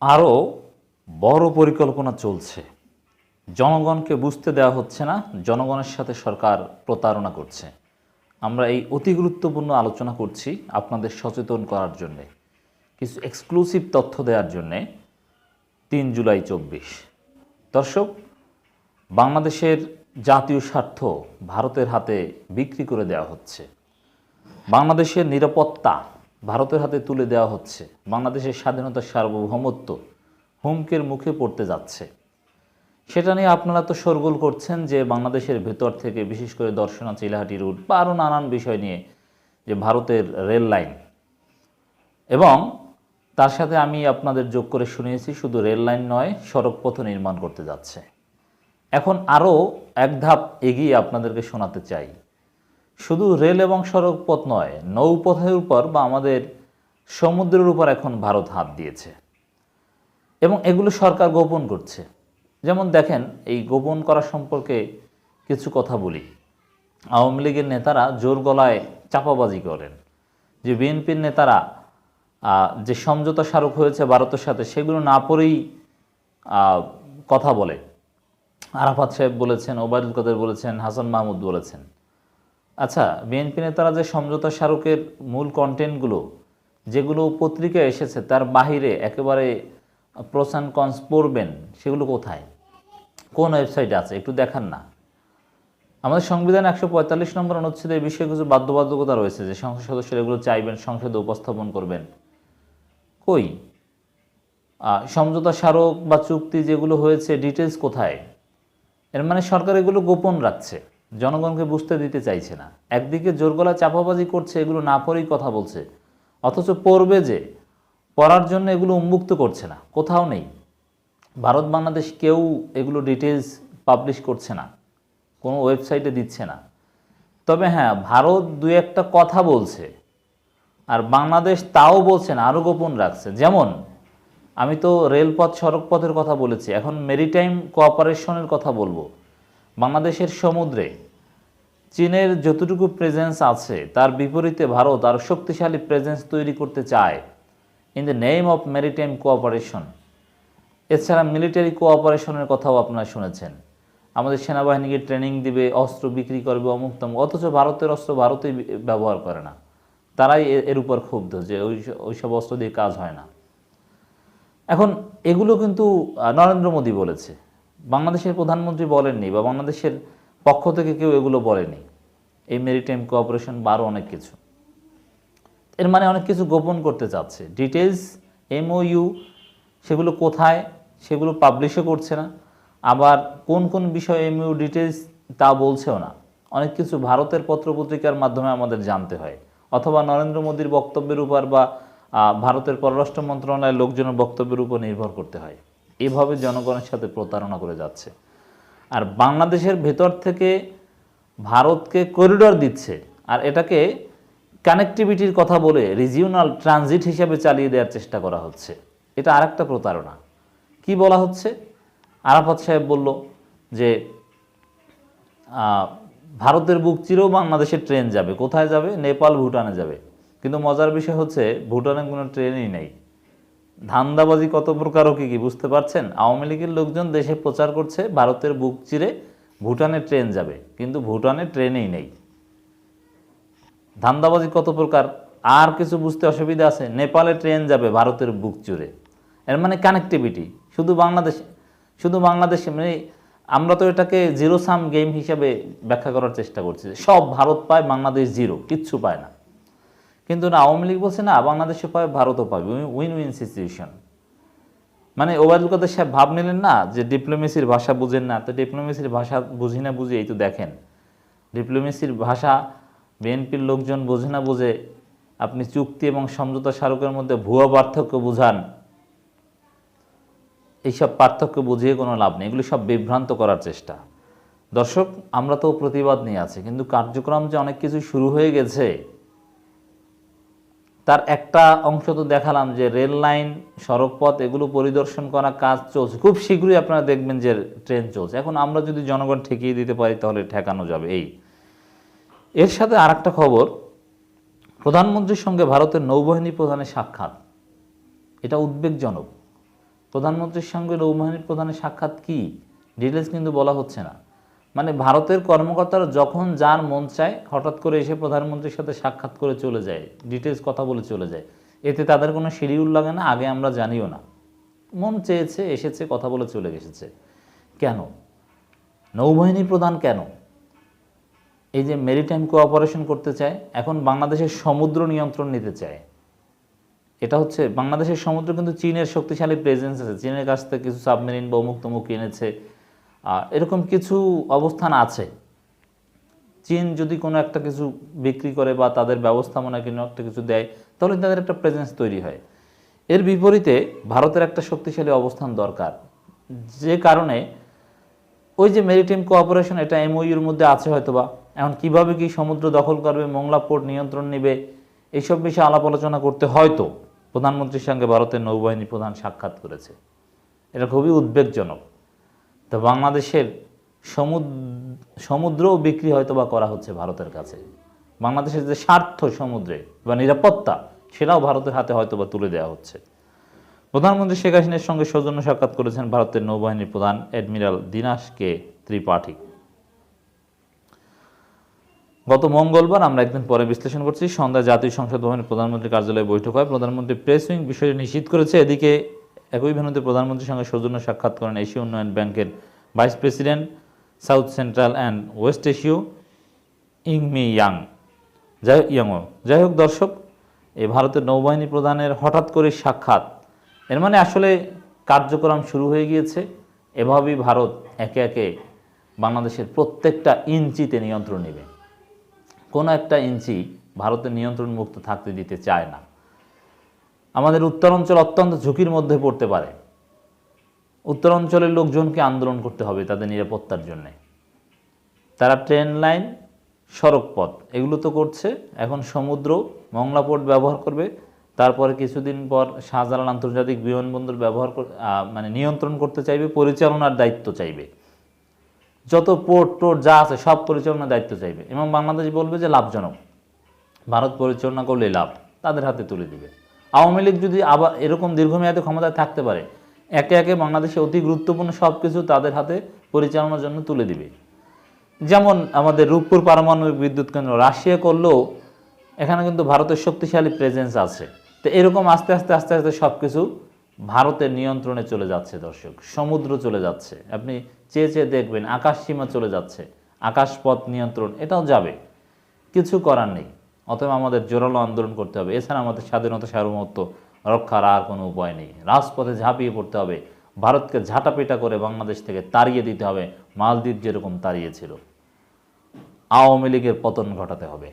আরও বড় পরিকল্পনা চলছে। জনগণকে বুঝতে দেওয়া হচ্ছে না, জনগণের সাথে সরকার প্রতারণা করছে। আমরা এই অতি গুরুত্বপূর্ণ আলোচনা করছি আপনাদের সচেতন করার জন্যে। কিছু এক্সক্লুসিভ তথ্য দেওয়ার জন্যে, তিন জুলাই চব্বিশ। দর্শক, বাংলাদেশের জাতীয় স্বার্থ ভারতের হাতে বিক্রি করে দেওয়া হচ্ছে। বাংলাদেশের নিরাপত্তা ভারতের হাতে তুলে দেওয়া হচ্ছে। বাংলাদেশের স্বাধীনতার সার্বভৌমত্ব হুমকের মুখে পড়তে যাচ্ছে। সেটা নিয়ে আপনারা তো শোরগোল করছেন যে বাংলাদেশের ভেতর থেকে, বিশেষ করে দর্শনা চিলাহাটি রুট বা আরও নানান বিষয় নিয়ে যে ভারতের রেল লাইন। এবং তার সাথে আমি আপনাদের যোগ করে শুনিয়েছি, শুধু রেল লাইন নয়, সড়ক পথ নির্মাণ করতে যাচ্ছে। এখন আরও এক ধাপ এগিয়ে আপনাদেরকে শোনাতে চাই। শুধু রেল এবং সড়ক পথ নয়, নৌপথের উপর বা আমাদের সমুদ্রের উপর এখন ভারত হাত দিয়েছে। এবং এগুলো সরকার গোপন করছে। যেমন দেখেন, এই গোপন করা সম্পর্কে কিছু কথা বলি। আওয়ামী লীগের নেতারা জোর গলায় চাপাবাজি করেন। যে বিএনপির নেতারা যে সমঝোতা স্মারক হয়েছে ভারতের সাথে, সেগুলো না পড়েই কথা বলে। আরাফাত সাহেব বলেছেন, ওবায়দুল কাদের বলেছেন, হাসান মাহমুদ বলেছেন। আচ্ছা বিএনপি নেতারা যে সমঝোতা স্মারকের মূল কন্টেন্টগুলো যেগুলো পত্রিকায় এসেছে, তার বাহিরে একেবারে প্রস অ্যান্ড কনস পড়বেন, সেগুলো কোথায়? কোন ওয়েবসাইটে আছে? একটু দেখান না। আমাদের সংবিধান একশো পঁয়তাল্লিশ নম্বর অনুচ্ছেদে এই বিষয়ে কিছু বাধ্যবাধকতা রয়েছে যে সংসদ সদস্যরা এগুলো চাইবেন, সংসদে উপস্থাপন করবেন। কই? সমঝোতা স্মারক বা চুক্তি যেগুলো হয়েছে ডিটেলস কোথায়? এর মানে সরকার এগুলো গোপন রাখছে। জনগণকে বুঝতে দিতে চাইছে না। একদিকে জোর গলা চাপাবাজি করছে, এগুলো না পড়েই কথা বলছে। অথচ পড়বে যে, পড়ার জন্য এগুলো উন্মুক্ত করছে না, কোথাও নেই। ভারত, বাংলাদেশ কেউ এগুলো ডিটেলস পাবলিশ করছে না, কোনো ওয়েবসাইটে দিচ্ছে না। তবে হ্যাঁ ভারত দু একটা কথা বলছে, আর বাংলাদেশ তাও বলছে না, আরও গোপন রাখছে। যেমন, আমি তো রেলপথ, সড়কপথের কথা বলেছি, এখন মেরিটাইম কোঅপারেশনের কথা বলব। বাংলাদেশের সমুদ্রে চীনের যতটুকু প্রেজেন্স আছে, তার বিপরীতে ভারত আরও শক্তিশালী প্রেজেন্স তৈরি করতে চায় in the name of maritime cooperation এছাড়া মিলিটারি কোঅপারেশনের কথাও আপনারা শুনেছেন। আমাদের সেনাবাহিনীকে ট্রেনিং দিবে, অস্ত্র বিক্রি করবে, অমুক তমুক, অথচ ভারতের অস্ত্র ভারতেই ব্যবহার করে না। তারাই এর উপর ক্ষুব্ধ যে ওই ওইসব অস্ত্র দিয়ে কাজ হয় না। এখন এগুলো কিন্তু নরেন্দ্র মোদী বলেছে। বাংলাদেশের প্রধানমন্ত্রী বলেননি বা বাংলাদেশের পক্ষ থেকে কেউ এগুলো বলেনি। এই মেরিটাইম কোঅপারেশন বা আরও অনেক কিছু। এর মানে অনেক কিছু গোপন করতে চাচ্ছে। ডিটেলস এমওইউ সেগুলো কোথায়, সেগুলো পাবলিশও করছে না। আবার কোন কোন বিষয়ে এমইউ ডিটেলস তা বলছেও না। অনেক কিছু ভারতের পত্রপত্রিকার মাধ্যমে আমাদের জানতে হয়। অথবা নরেন্দ্র মোদীর বক্তব্যের উপর বা ভারতের পররাষ্ট্র মন্ত্রণালয়ের লোকজনের বক্তব্যের উপর নির্ভর করতে হয়। এভাবে জনগণের সাথে প্রতারণা করে যাচ্ছে। আর বাংলাদেশের ভেতর থেকে ভারতকে করিডর দিচ্ছে। আর এটাকে কানেক্টিভিটির কথা বলে রিজিওনাল ট্রানজিট হিসাবে চালিয়ে দেওয়ার চেষ্টা করা হচ্ছে। এটা আরেকটা প্রতারণা। কি বলা হচ্ছে? আরাফাত সাহেব বলল যে ভারতের বুক চিরেও বাংলাদেশের ট্রেন যাবে। কোথায় যাবে? নেপাল, ভুটানে যাবে। কিন্তু মজার বিষয় হচ্ছে, ভুটানে কোনো ট্রেনই নেই। ধান্দাবাজি কত প্রকারও কি কি বুঝতে পারছেন? আওয়ামী লীগের লোকজন দেশে প্রচার করছে, ভারতের বুক চিরে ভুটানে ট্রেন যাবে, কিন্তু ভুটানে ট্রেনেই নেই। ধান্দাবাজি কত প্রকার? আর কিছু বুঝতে অসুবিধা আছে? নেপালে ট্রেন যাবে ভারতের বুক চুরে। এর মানে কানেক্টিভিটি শুধু বাংলাদেশ, শুধু বাংলাদেশে মানে আমরা তো এটাকে জিরো সাম গেম হিসাবে ব্যাখ্যা করার চেষ্টা করছি। সব ভারত পায়, বাংলাদেশ জিরো কিচ্ছু পায় না। কিন্তু না, আওয়ামী লীগ বলছে না, বাংলাদেশে পাবে, ভারতও পাবে। উইন উইন সিচুয়েশন মানে ওবায়দুল কাদের সাহেব ভাব নিলেন না যে ডিপ্লোমেসির ভাষা বুঝেন না। তো ডিপ্লোমেসির ভাষা বুঝি না বুঝে এই তো দেখেন। ডিপ্লোমেসির ভাষা বিএনপির লোকজন বোঝে না বুঝে। আপনি চুক্তি এবং সমঝোতা স্মারকের মধ্যে ভুয়া পার্থক্য বুঝান। এইসব পার্থক্য বুঝিয়ে কোনো লাভ নেই। এগুলি সব বিভ্রান্ত করার চেষ্টা। দর্শক, আমরা তো প্রতিবাদ নিয়ে আছি, কিন্তু কার্যক্রম যে অনেক কিছু শুরু হয়ে গেছে তার একটা অংশ তো দেখালাম যে রেল লাইন, সড়কপথ এগুলো পরিদর্শন করা কাজ চলছে। খুব শীঘ্রই আপনারা দেখবেন যে ট্রেন চলছে। এখন আমরা যদি জনগণ ঠেকিয়ে দিতে পারি তাহলে ঠেকানো যাবে। এই। এর সাথে আর একটা খবর, প্রধানমন্ত্রীর সঙ্গে ভারতের নৌবাহিনী প্রধানের সাক্ষাৎ। এটা উদ্বেগজনক। প্রধানমন্ত্রীর সঙ্গে নৌবাহিনীর প্রধানের সাক্ষাৎ কি? ডিটেলস কিন্তু বলা হচ্ছে না। মানে ভারতের কর্মকর্তারা যখন যার মন চায় হঠাৎ করে এসে প্রধানমন্ত্রীর সাথে সাক্ষাৎ করে চলে যায় ডিটেলস কথা বলে চলে যায়। এতে তাদের কোনো শিডিউল লাগে না আগে আমরা জানিও না। মন চেয়েছে এসেছে কথা বলে চলে এসেছে কেন? নৌবাহিনী প্রধান কেন? এই যে মেরিটাইম কোঅপারেশন করতে চায় এখন বাংলাদেশের সমুদ্র নিয়ন্ত্রণ নিতে চায়। এটা হচ্ছে বাংলাদেশের সমুদ্র কিন্তু চীনের শক্তিশালী প্রেজেন্স আছে। চীনের কাছ থেকে কিছু সাবমেরিন বা অমুক তমুক আহ, এরকম কিছু অবস্থান আছে। চীন যদি কোনো একটা কিছু বিক্রি করে বা তাদের ব্যবস্থাপনা কোনো একটা কিছু দেয়, তাহলে তাদের একটা প্রেজেন্স তৈরি হয়। এর বিপরীতে ভারতের একটা শক্তিশালী অবস্থান দরকার। যে কারণে ওই যে মেরিটাইম কোঅপারেশন এটা এমওইউর মধ্যে আছে হয়তোবা। এখন কীভাবে কি সমুদ্র দখল করবে, মোংলা পোর্ট নিয়ন্ত্রণ নেবে এইসব বিষয়ে আলাপ আলোচনা করতে হয়তো প্রধানমন্ত্রীর সঙ্গে ভারতের নৌবাহিনী প্রধান সাক্ষাৎ করেছে। এটা খুবই উদ্বেগজনক। তো বাংলাদেশের সমুদ্র সমুদ্রও বিক্রি হয়তো বা করা হচ্ছে ভারতের কাছে। বাংলাদেশের যে স্বার্থ সমুদ্রে বা নিরাপত্তা, সেটাও ভারতের হাতে হয়তো বা তুলে দেওয়া হচ্ছে। প্রধানমন্ত্রী শেখ হাসিনার সঙ্গে সৌজন্য সাক্ষাৎ করেছেন ভারতের নৌবাহিনীর প্রধান অ্যাডমিরাল দিনাশ কে ত্রিপাঠী। গত মঙ্গলবার আমরা একদিন পরে বিশ্লেষণ করছি, সন্ধ্যায় জাতীয় সংসদ ভবনে প্রধানমন্ত্রীর কার্যালয়ে বৈঠক হয়। প্রধানমন্ত্রী প্রেস উইং বিষয়টি নিশ্চিত করেছে, এদিকে একই ভেন্যুতে প্রধানমন্ত্রীর সঙ্গে সৌজন্য সাক্ষাৎ করেন এশীয় উন্নয়ন ব্যাংকের vice president, south central and west এশীয় ইংমি ইয়াং। যাই ইয়াংও। যাই হোক, দর্শক এই ভারতের নৌবাহিনী প্রধানের হঠাৎ করে সাক্ষাৎ, এর মানে আসলে কার্যক্রম শুরু হয়ে গিয়েছে। এভাবেই ভারত একে একে বাংলাদেশের প্রত্যেকটা ইঞ্চিতে নিয়ন্ত্রণ নেবে। কোনো একটা ইঞ্চি ভারতের নিয়ন্ত্রণ মুক্ত থাকতে দিতে চায় না। আমাদের উত্তরাঞ্চল অত্যন্ত ঝুঁকির মধ্যে পড়তে পারে। উত্তরাঞ্চলের লোকজনকে আন্দোলন করতে হবে তাদের নিরাপত্তার জন্যে। তারা ট্রেন লাইন, সড়ক পথ, এগুলো তো করছে। এখন সমুদ্র মংলা পোর্ট ব্যবহার করবে। তারপরে কিছুদিন পর শাহজালাল আন্তর্জাতিক বিমানবন্দর ব্যবহার মানে নিয়ন্ত্রণ করতে চাইবে, পরিচালনার দায়িত্ব চাইবে। যত পোর্ট টোর্ট যা আছে সব পরিচালনার দায়িত্ব চাইবে। এবং বাংলাদেশ বলবে যে, লাভজনক। ভারত পরিচালনা করলে লাভ। তাদের হাতে তুলে দিবে। আওয়ামী লীগ যদি আবার এরকম দীর্ঘমেয়াদে ক্ষমতায় থাকতে পারে, একে একে বাংলাদেশে অতি গুরুত্বপূর্ণ সব কিছু তাদের হাতে পরিচালনার জন্য তুলে দিবে। যেমন আমাদের রূপপুর পারমাণবিক বিদ্যুৎ কেন্দ্র, রাশিয়া করলেও এখানে কিন্তু ভারতের শক্তিশালী প্রেজেন্স আছে। তো এরকম আস্তে আস্তে আস্তে আস্তে সব কিছু ভারতের নিয়ন্ত্রণে চলে যাচ্ছে দর্শক, সমুদ্র চলে যাচ্ছে। আপনি চেয়ে চেয়ে দেখবেন, আকাশ সীমা চলে যাচ্ছে আকাশপথ নিয়ন্ত্রণ, এটাও যাবে। কিছু করার নেই। অতএব আমাদের জোরালো আন্দোলন করতে হবে। এছাড়া আমাদের স্বাধীনতা, সার্বভৌমত্ব রক্ষার আর কোনো উপায় নেই। রাজপথে ঝাঁপিয়ে পড়তে হবে। ভারতকে ঝাঁটাপিটা করে বাংলাদেশ থেকে তাড়িয়ে দিতে হবে। মালদ্বীপ যেরকম তাড়িয়েছিল। আওয়ামী লীগের পতন ঘটাতে হবে।